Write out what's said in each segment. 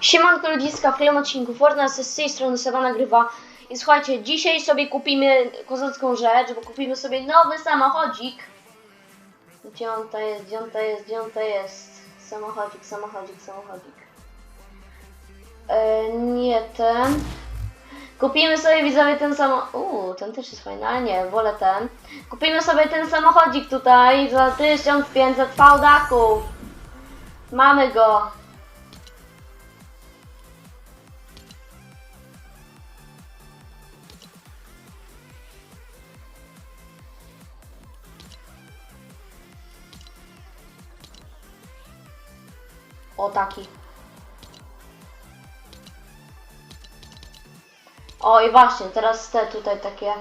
Siemanko ludziska, w kolejnym odcinku Fortnite z tej strony Seba nagrywa i słuchajcie, dzisiaj sobie kupimy kozacką rzecz, bo kupimy sobie nowy samochodzik Gdzie on to jest, gdzie on to jest, gdzie on to jest Samochodzik, samochodzik, samochodzik e, Nie ten Kupimy sobie widzowie ten samochód. Uuu, ten też jest fajny, ale nie, wolę ten. Kupimy sobie ten samochodzik tutaj za 1500 fałdaków. Mamy go. O taki. O i właśnie, teraz te tutaj takie.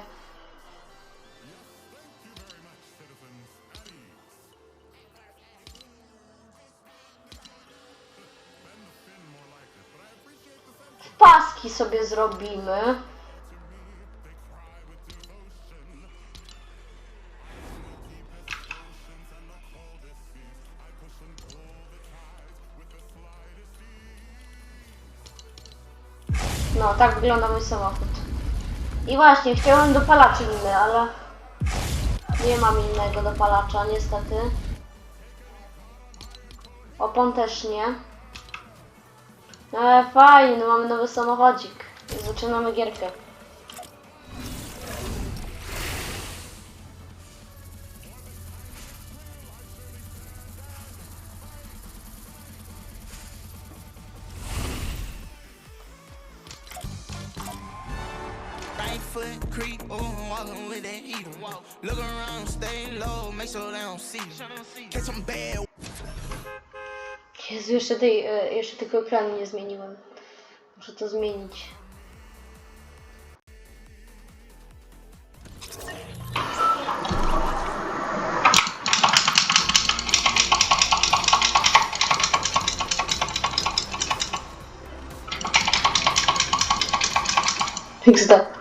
Paski sobie zrobimy. No, tak wygląda mój samochód. I właśnie, chciałem dopalacz inny, ale nie mam innego dopalacza, niestety. Opon też nie. Ale fajnie, mamy nowy samochodzik. Zaczynamy gierkę. Foot creep, ooh, walking with that heater. Look around, stay low, make sure they don't see. Catch some bad Jezu, jeszcze, tej, e, jeszcze tego ekranu nie zmieniłem. Muszę to zmienić. XD.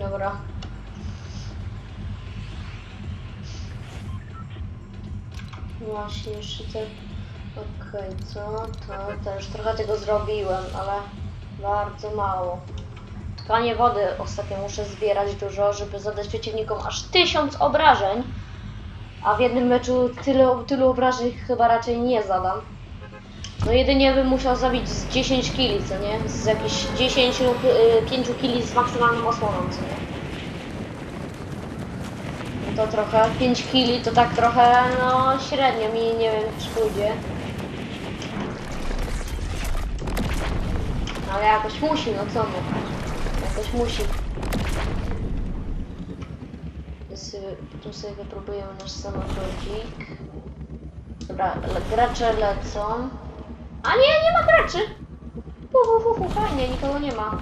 Dobra. Właśnie te... Okej, co to? Też trochę tego zrobiłem, ale bardzo mało. Tkanie wody ostatnio muszę zbierać dużo, żeby zadać przeciwnikom aż tysiąc obrażeń. A w jednym meczu tyle, tylu obrażeń chyba raczej nie zadam. No jedynie bym musiał zabić z 10 kili, co nie? Z jakieś 10 lub y, 5 kili z maksymalną osłoną, co nie? No to trochę, 5 kili to tak trochę, no średnio mi nie wiem czy pójdzie. Ale jakoś musi, no co no. Jakoś musi. Y, Tu sobie wypróbujemy nasz samochodzik. Dobra, gracze lecą. A nie, nie ma graczy! Hu, hu, hu, fajnie, nikogo nie ma.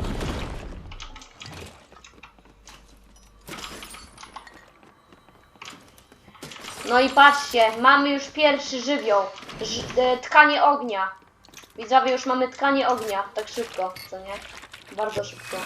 No i patrzcie, mamy już pierwszy żywioł. Ż e, tkanie ognia. Widzowie, już mamy tkanie ognia. Tak szybko, co nie? Bardzo szybko.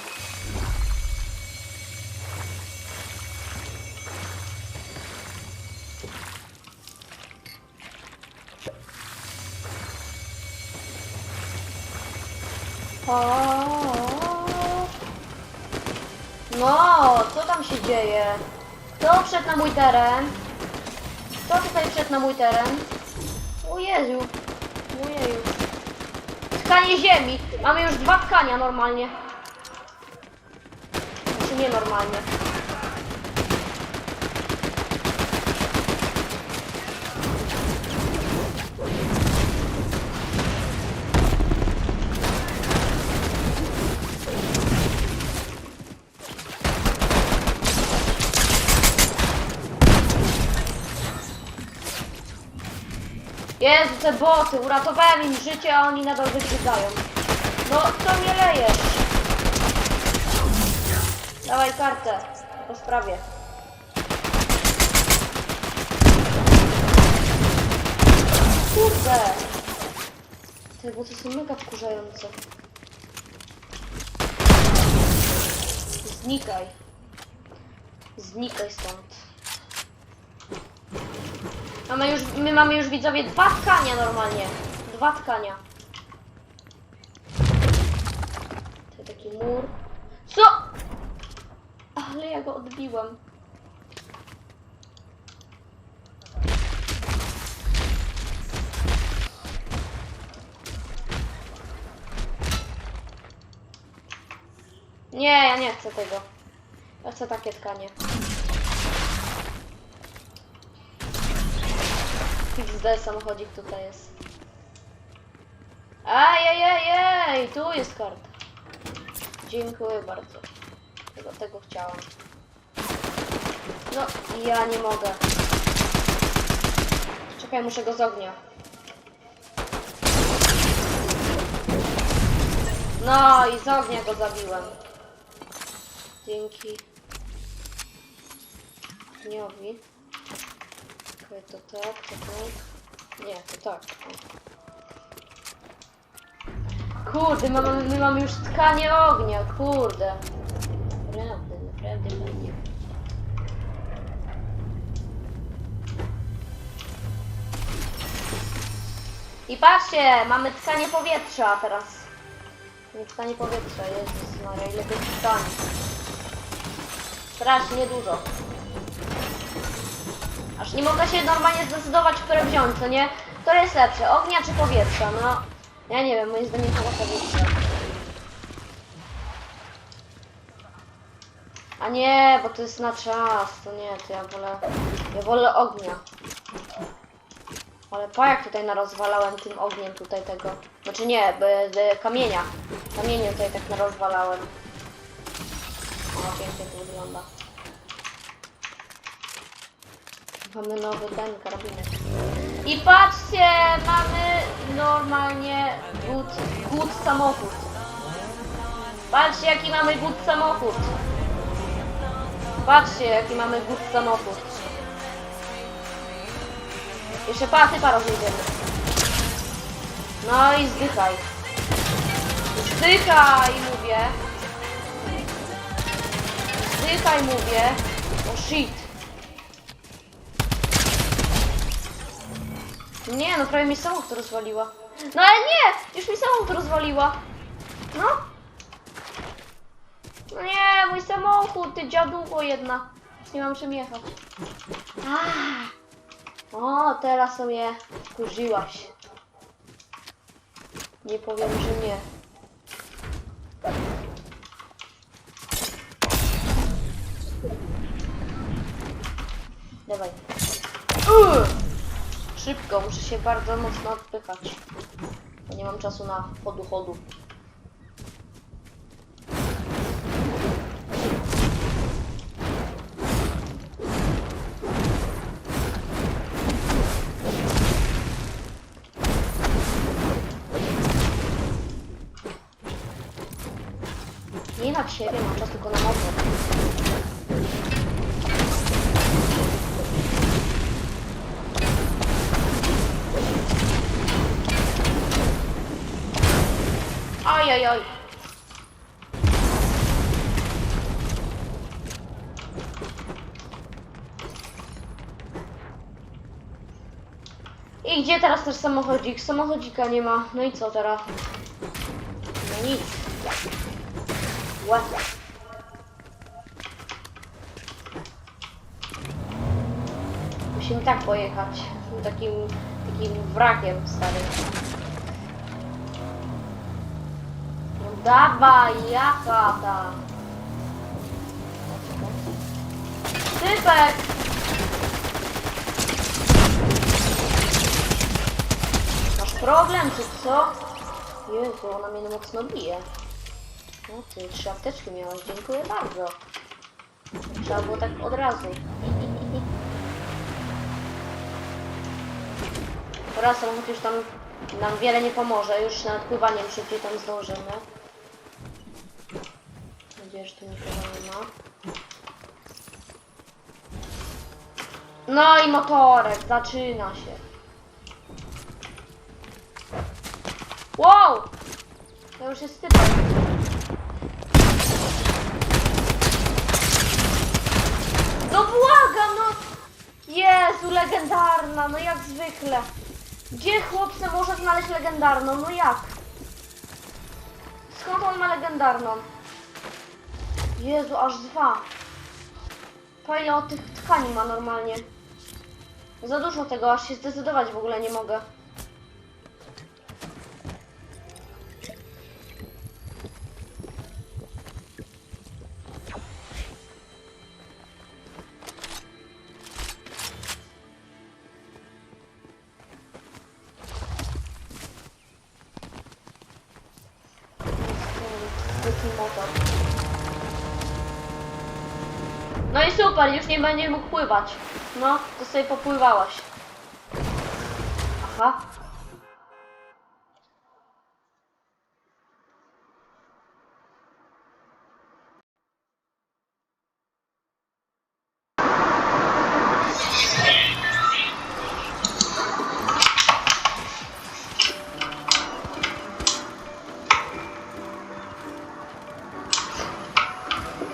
No, co tam się dzieje? Kto wszedł na mój teren? Kto tutaj wszedł na mój teren? O Jezu. Ojeju. Tkanie ziemi. Mamy już dwa tkania normalnie. Znaczy nie normalnie. Jezu, te boty, uratowałem im życie, a oni nadal wygryzają. No, co mnie lejesz? Dawaj kartę, po sprawie. Kurde! Te boty są mega wkurzające. Znikaj. Znikaj stąd. Mamy już, my mamy już widzowie dwa tkania normalnie. Dwa tkania. To taki mur. Co? Ale ja go odbiłam. Nie, ja nie chcę tego. Ja chcę takie tkanie. XD samochodzik tutaj jest. Ajajajaj, tu jest karta. Dziękuję bardzo. Tego, tego chciałam. No, ja nie mogę. Czekaj, muszę go z ognia. No i z ognia go zabiłem. Dzięki. Dniowi. To tak, to tak. Nie, to tak. Kurde, my mamy, my mamy już tkanie ognia, kurde. Naprawdę, naprawdę fajnie. I patrzcie, mamy tkanie powietrza teraz. Nie tkanie powietrza, Jezus Maria, ile tych tkań. Strasznie dużo. Aż nie mogę się normalnie zdecydować, które wziąć, co nie? Które jest lepsze, ognia czy powietrza? No, ja nie wiem, moim zdaniem chyba powietrza. A nie, bo to jest na czas, to nie, to ja wolę, ja wolę ognia. Ale pa jak tutaj narozwalałem tym ogniem tutaj tego. Znaczy nie, by, by kamienia. Kamienie tutaj tak narozwalałem. O, pięknie to wygląda. Mamy nowy ten karabinek. I patrzcie, mamy normalnie good, samochód. Patrzcie jaki mamy good samochód. Patrzcie jaki mamy good samochód. Jeszcze pa, typa rozjedziemy. No i zdychaj. Zdychaj, mówię. Zdychaj, mówię. O shit. Nie, no prawie mi samochód rozwaliła. No ale nie! Już mi samochód rozwaliła. No. No nie, mój samochód, ty dziaducho jedna. Nie mam czym jechać. Ah. O, teraz sobie wkurzyłaś. Nie powiem, że nie. Dawaj. Uuu! Szybko, muszę się bardzo mocno odpychać. Bo nie mam czasu na chodu chodu. Samochodzik? Samochodzika nie ma. No i co teraz? No nic. Łe. Musimy tak pojechać. Takim, takim wrakiem starym. No dawaj, jaka ta? Typek! Masz problem, czy co? Jezu, ona mnie mocno bije. No ty, trzy apteczki miałaś, dziękuję bardzo. Trzeba było tak od razu. Dobra, samochód już tam nam wiele nie pomoże, już nad pływaniem szybciej tam zdążymy. Mam nadzieję, że tu nikogo nie ma. No i motorek, zaczyna się. Wow! To już jest typem. No błagam, no! Jezu, legendarna, no jak zwykle. Gdzie chłopcy może znaleźć legendarną? No jak? Skąd on ma legendarną? Jezu, aż dwa. Ile od tych tkani ma normalnie? Za dużo tego, aż się zdecydować w ogóle nie mogę. No i super, już nie będzie mógł pływać. No, to sobie popływałaś. Aha.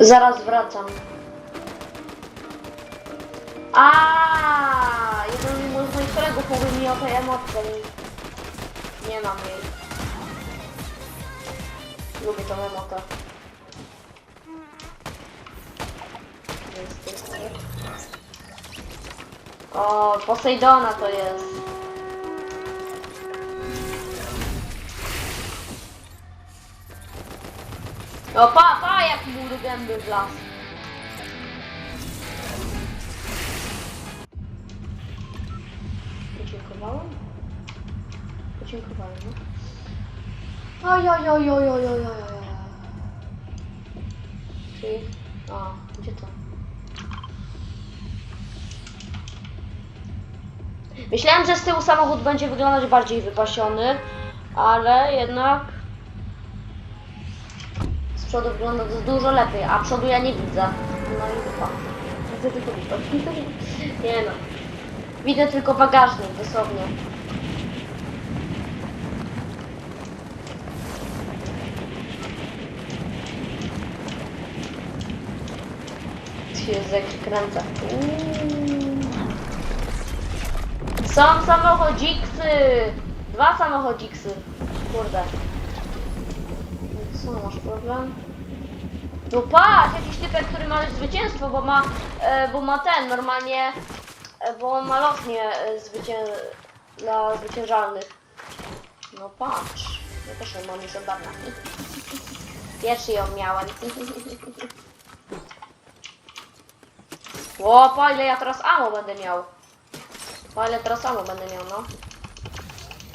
Zaraz wracam. A, jeden z moich kolegów mówił mi o tej emotce nie mam jej. Lubię tą emotę. O, Poseidona to jest. O, pa, pa, jak mu do gęby wlazł. Podziękowałem? Podziękowałem, no. Oj, oj, oj, oj, oj, oj, oj, oj. Czyli... A, gdzie to? Myślałem, że z tyłu samochód będzie wyglądać bardziej wypasiony, ale jednak z przodu wygląda to dużo lepiej, a przodu ja nie widzę. No i dupa. Widzę tylko dupę. Nie no. Widzę tylko bagażnik, dosłownie. Się. Uuu. Są samochodziksy! Dwa samochodziksy. Kurde. Co, masz problem? No patrz, jakiś typek, który ma zwycięstwo, bo ma, e, bo ma ten, normalnie, bo on ma lotnie e, zwycię... dla zwyciężalnych. No patrz, ja też ją mam już od dawna. Pierwszy ją miałem. O, po ile ja teraz amo będę miał. Po ile teraz amo będę miał, no.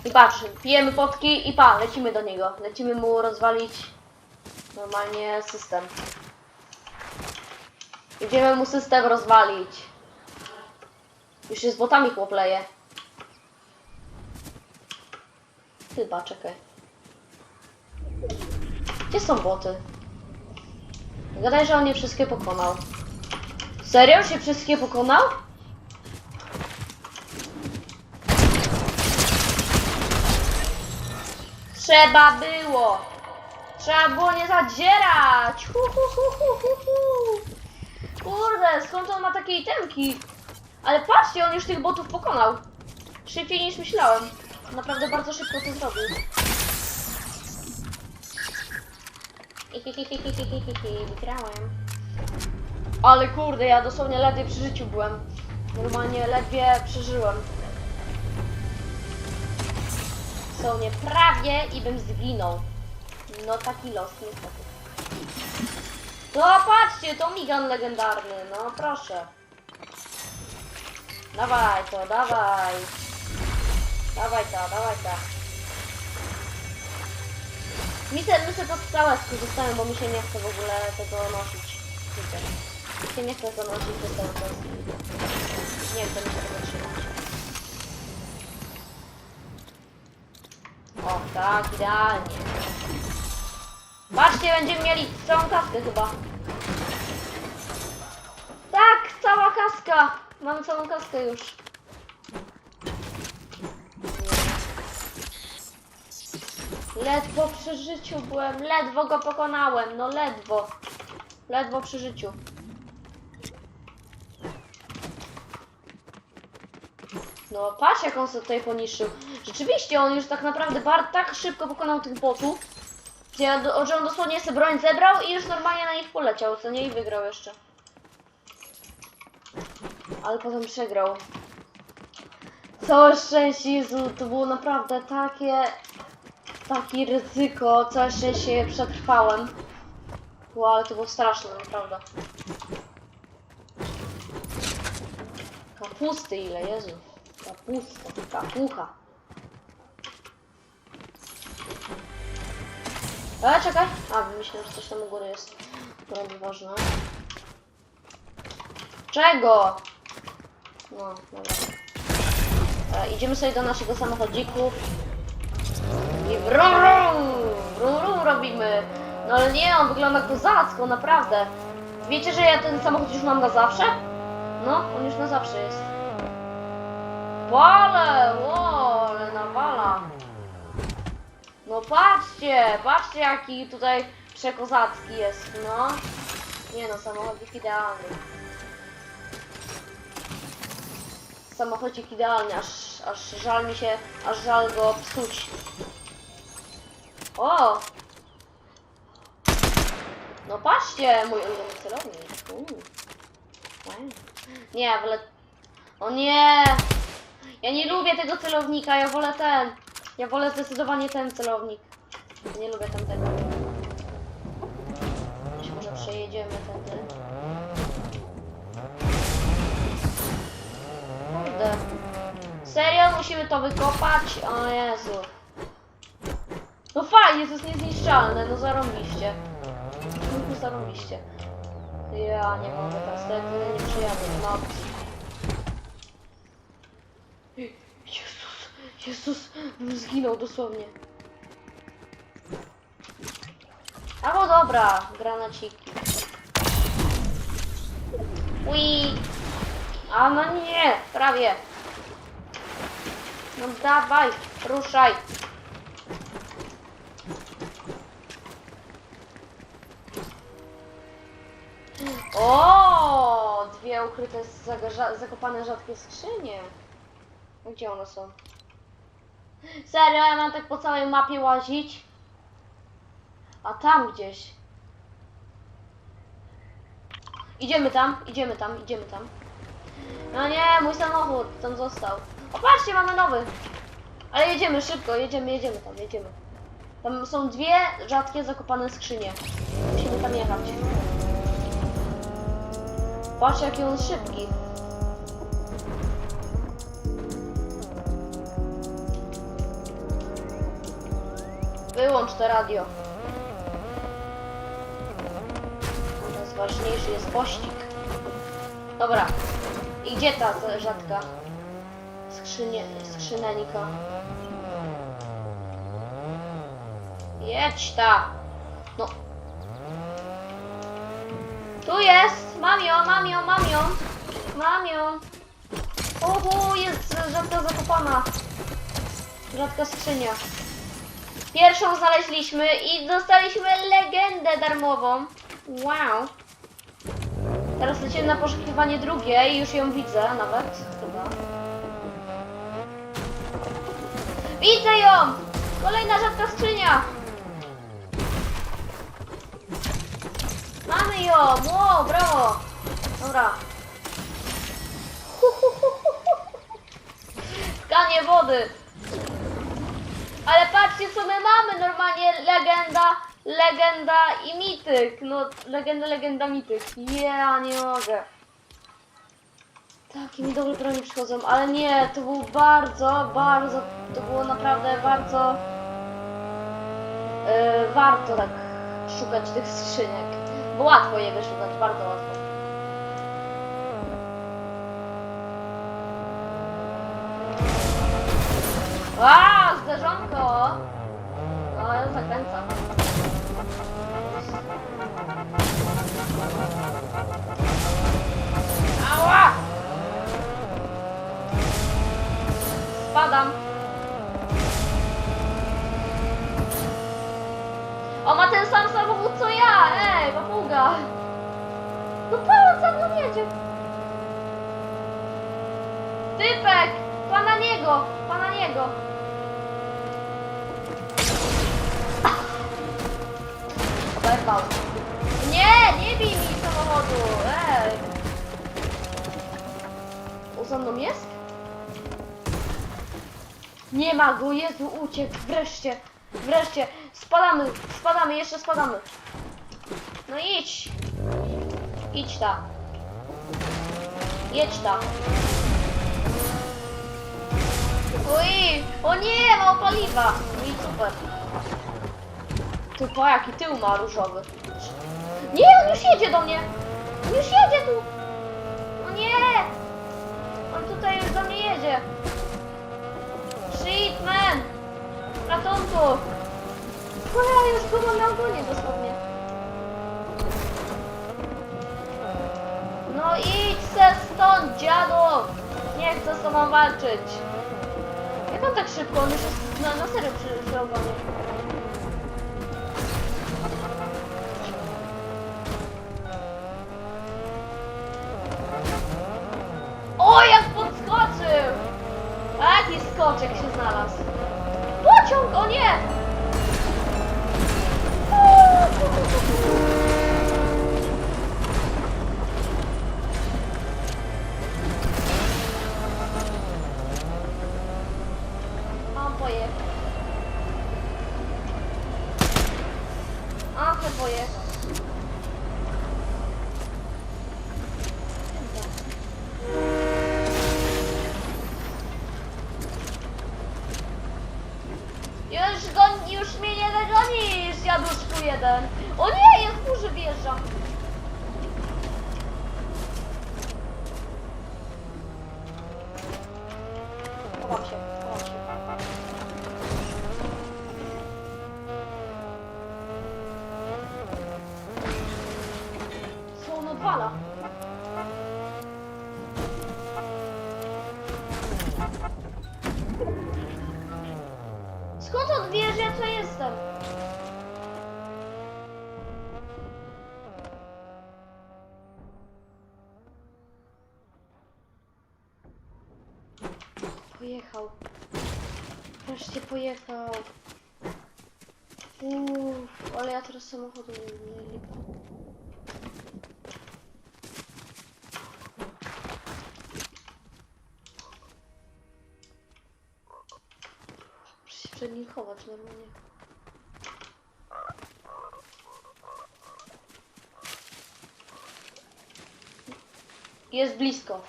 I patrz, pijemy potki i pa, lecimy do niego. Lecimy mu rozwalić normalnie system. Idziemy mu system rozwalić. Już się z botami chłopleje. Chyba, czekaj. Gdzie są boty? Gadaj, że on je wszystkie pokonał. Serio? Się wszystkie pokonał? Trzeba było! Trzeba było nie zadzierać! Hu, hu, hu, hu, hu. Kurde, skąd on ma takie itemki? Ale patrzcie, on już tych botów pokonał. Szybciej niż myślałem. Naprawdę bardzo szybko to zrobił. Wygrałem. Ale kurde, ja dosłownie ledwie przy życiu byłem. Normalnie ledwie przeżyłem. Dosłownie prawie i bym zginął. No taki los niestety. No patrzcie, to migan legendarny, no proszę. Dawaj to, dawaj. Dawaj to, dawaj to. Mi se, my se to całe skorzystałem, bo mi się nie chce w ogóle tego nosić. Wiecie. Mi się nie chce to nosić, to cały czas. Nie chcę mi się tego trzymać. Tak, idealnie. Patrzcie, będziemy mieli całą kaskę chyba. Tak, cała kaska. Mamy całą kaskę już. Ledwo przy życiu byłem, ledwo go pokonałem, no ledwo. Ledwo przy życiu. No patrz jak on sobie tutaj poniszczył. Rzeczywiście on już tak naprawdę tak szybko pokonał tych botów, gdzie że on dosłownie sobie broń zebrał i już normalnie na nich poleciał, co nie? I wygrał jeszcze. Ale potem przegrał. Całe szczęście, Jezu, to było naprawdę takie... Takie ryzyko, całe szczęście przetrwałem. Wow, ale to było straszne, naprawdę. Kapusty ile, Jezu. Kapusta, kapucha. Ale czekaj. A, myślę, że coś tam u góry jest. To ważne. Czego? No, dobra. E, idziemy sobie do naszego samochodziku. I brum brum, robimy. No ale nie, on wygląda kozacko, naprawdę. Wiecie, że ja ten samochód już mam na zawsze? No, on już na zawsze jest. Wale, ło, ale nawala. No patrzcie, patrzcie jaki tutaj przekozacki jest, no. Nie no, samochodzik idealny. Samochodzik idealny, aż, aż żal mi się, aż żal go psuć. O! No patrzcie, mój ulubiony celownik. Fajnie. Nie, wolę... O nie! Ja nie lubię tego celownika, ja wolę ten. Ja wolę zdecydowanie ten celownik. Nie lubię tamtego. Być może przejedziemy tędy. Serio? Musimy to wykopać? O Jezu. No fajnie, to jest niezniszczalne, no zarąbiście. No zarąbiście. Ja nie mogę teraz, tak nie przejadę, nie ma opcji. Jezus, Jezus, zginął dosłownie. A no dobra, granaciki. Ui. A no nie, prawie. No dawaj, ruszaj. O, dwie ukryte, zakopane rzadkie skrzynie. Gdzie one są? Serio, ja mam tak po całej mapie łazić? A tam gdzieś. Idziemy tam, idziemy tam, idziemy tam. No nie, mój samochód tam został. O, patrzcie, mamy nowy. Ale jedziemy szybko, jedziemy, jedziemy tam, jedziemy. Tam są dwie rzadkie zakopane skrzynie. Musimy tam jechać. Patrz jaki on szybki. Wyłącz to radio. Teraz ważniejszy jest pościg. Dobra. I gdzie ta za- rzadka skrzynie, skrzynenika? Jedź ta. No. Tu jest! Mam ją, mam ją, mam ją! Mam ją! Uhu, jest rzadka zakopana. Rzadka skrzynia. Pierwszą znaleźliśmy i dostaliśmy legendę darmową. Wow. Teraz lecimy na poszukiwanie drugiej, już ją widzę nawet, Widzę ją! Kolejna rzadka skrzynia! Mamy ją! Wow, brawo! Dobra. Skanie wody! Ale patrzcie co my mamy normalnie legenda, legenda i mityk. No legenda, legenda, mityk. Ja nie mogę. Takie mi dobre broni przychodzą, ale nie, to było bardzo, bardzo, to było naprawdę bardzo yy, warto tak szukać tych skrzyniek. Bo łatwo je wyszukać, bardzo łatwo. A, zderzonko! No, ja zakręcam. Spadam. O, ma ten sam samochód co ja! Ej, papuga! No za mną jedzie! Typek! Pana niego! Pana niego! Oberwał. Nie! Nie bij mi samochodu! Ej! O, za mną jest? Nie ma go, Jezu, uciekł, wreszcie, wreszcie, spadamy, spadamy, jeszcze spadamy. No idź, idź ta, jedź ta. Oj, o nie, mało paliwa, no i super. Ty po jaki tył ma różowy. Nie, on już jedzie do mnie, on już jedzie tu. No nie, on tutaj już do mnie jedzie. Man! Ratunku! Cholera, już go mam na ogonie dosłownie. No idź se stąd, dziadu! Nie chcę z tobą walczyć. Jak on tak szybko? On już jest na, na serio przy, przy ogonie. Skoczek się znalazł. Pociąg, o nie! Jeden. O nie, jest burzy wjeżdżam. Przed nim chować normalnie. Jest blisko.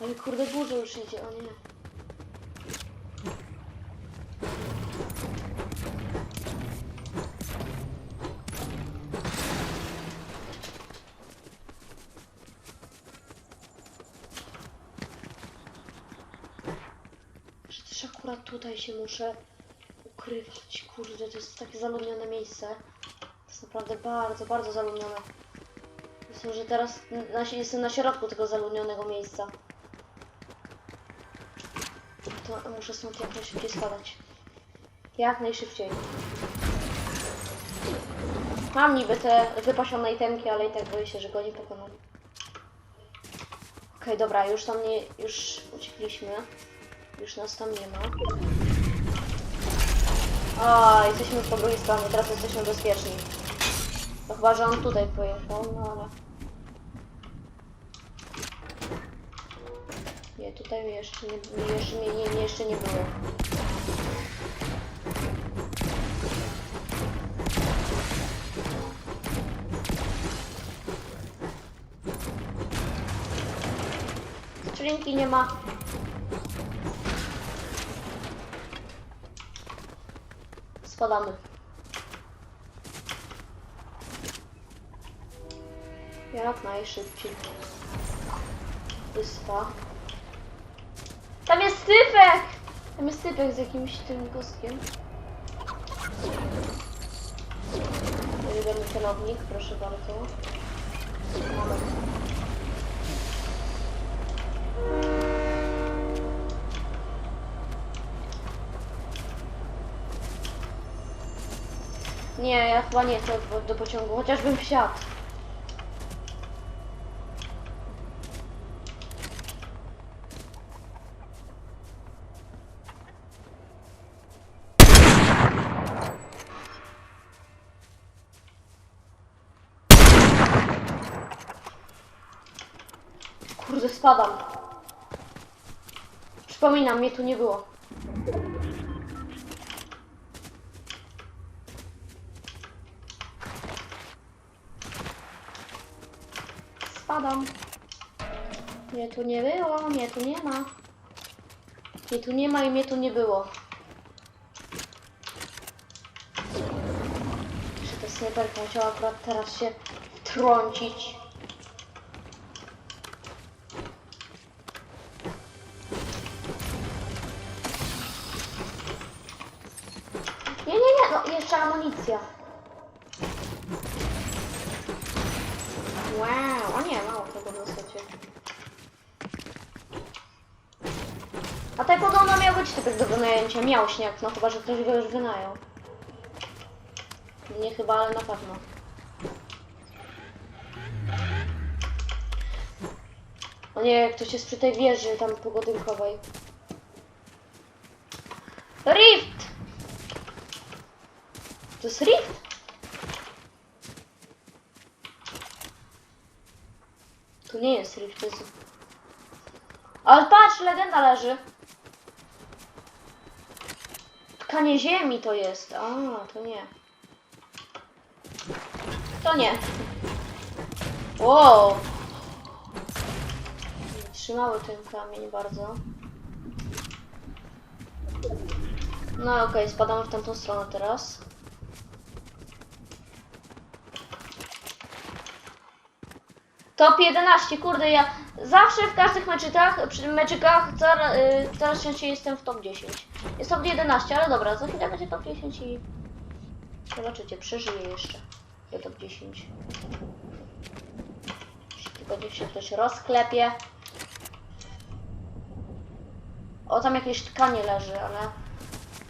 Ale kurde burza już idzie, o nie. Przecież akurat tutaj się muszę ukrywać. Kurde, to jest takie zaludnione miejsce. To jest naprawdę bardzo, bardzo zaludnione. Myślę, że teraz na, jestem na środku tego zaludnionego miejsca. To muszę stąd jak najszybciej spadać. Jak najszybciej. Mam niby te wypasione itemki, ale i tak boję się, że go nie pokonam. Okej, dobra, już tam nie, już uciekliśmy. Już nas tam nie ma. A, jesteśmy po drugiej stronie, teraz jesteśmy bezpieczni. No chyba, że on tutaj pojechał, no ale... Nie, tutaj jeszcze nie, jeszcze nie, nie, nie, jeszcze nie było. Skrzynki nie ma. Spadamy. Jak najszybciej. Wyspa. Tam jest typek! Tam jest typek z jakimś tym kostkiem. bierzemy celownik, proszę bardzo. Nie, ja chyba nie chcę do, pociągu, chociażbym wsiadł. Kurde, spadam. Przypominam, mnie tu nie było. Tu nie było, mnie tu nie ma. Mnie tu nie ma i mnie tu nie było. Jeszcze ta snajperka musiała akurat teraz się wtrącić. Nie, nie, nie, no jeszcze amunicja. Wow, być typek do wynajęcia, miał śnieg, no chyba, że ktoś go już wynajął. Nie chyba, ale na pewno. O nie, ktoś jest przy tej wieży tam pogodynkowej. Rift! To jest Rift? To nie jest Rift, to jest... Ale patrz, legenda leży. Tkanie ziemi to jest. A, to nie. To nie. Wow. Trzymały ten kamień bardzo. No okej, spadamy w tamtą stronę teraz. Top 11, kurde, ja zawsze w każdych meczykach, meczykach coraz, y, coraz częściej jestem w top 10. Jest top 11, ale dobra, za chwilę będzie top 10 i zobaczycie, przeżyję jeszcze do top 10. Jeszcze Tylko się ktoś rozklepie. O, tam jakieś tkanie leży, ale...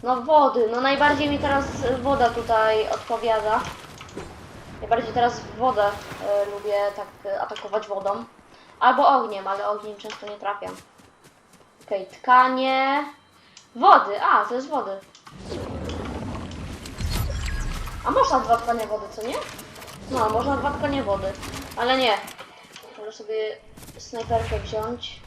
No wody, no najbardziej mi teraz woda tutaj odpowiada. Najbardziej teraz wodę e, lubię tak e, atakować wodą. Albo ogniem, ale ogniem często nie trafiam. Okej, tkanie. Wody, a to jest wody. A można dwa tkanie wody, co nie? No, można dwa tkanie wody, ale nie. Może sobie snajperkę wziąć.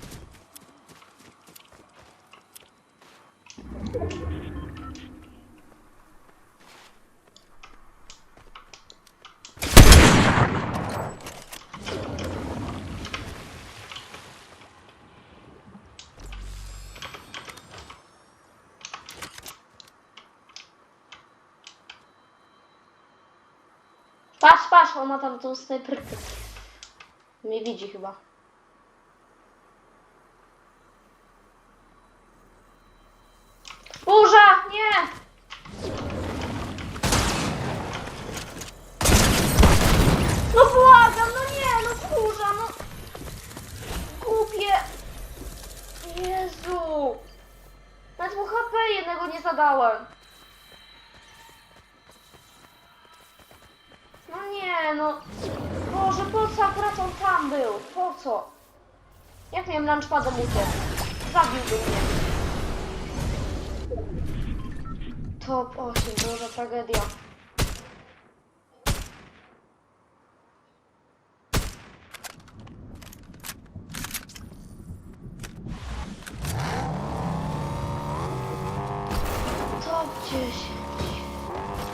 Patrz, tam tą snajperkę. Mnie widzi chyba. Burza! Nie! No błagam, no nie, no burza, no... Głupie! Jezu! Nawet mu HP jednego nie zadałem. No nie, no... Boże, po co akurat on tam był? Po co? Miałem lunchpadem uciec? Zabiłby mnie. Top 8, duża tragedia. Top 10.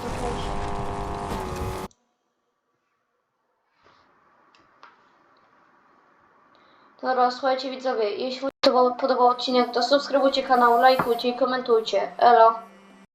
Top 8. Dobra, słuchajcie widzowie, jeśli Wam się podobał odcinek, to subskrybujcie kanał, lajkujcie i komentujcie. Elo.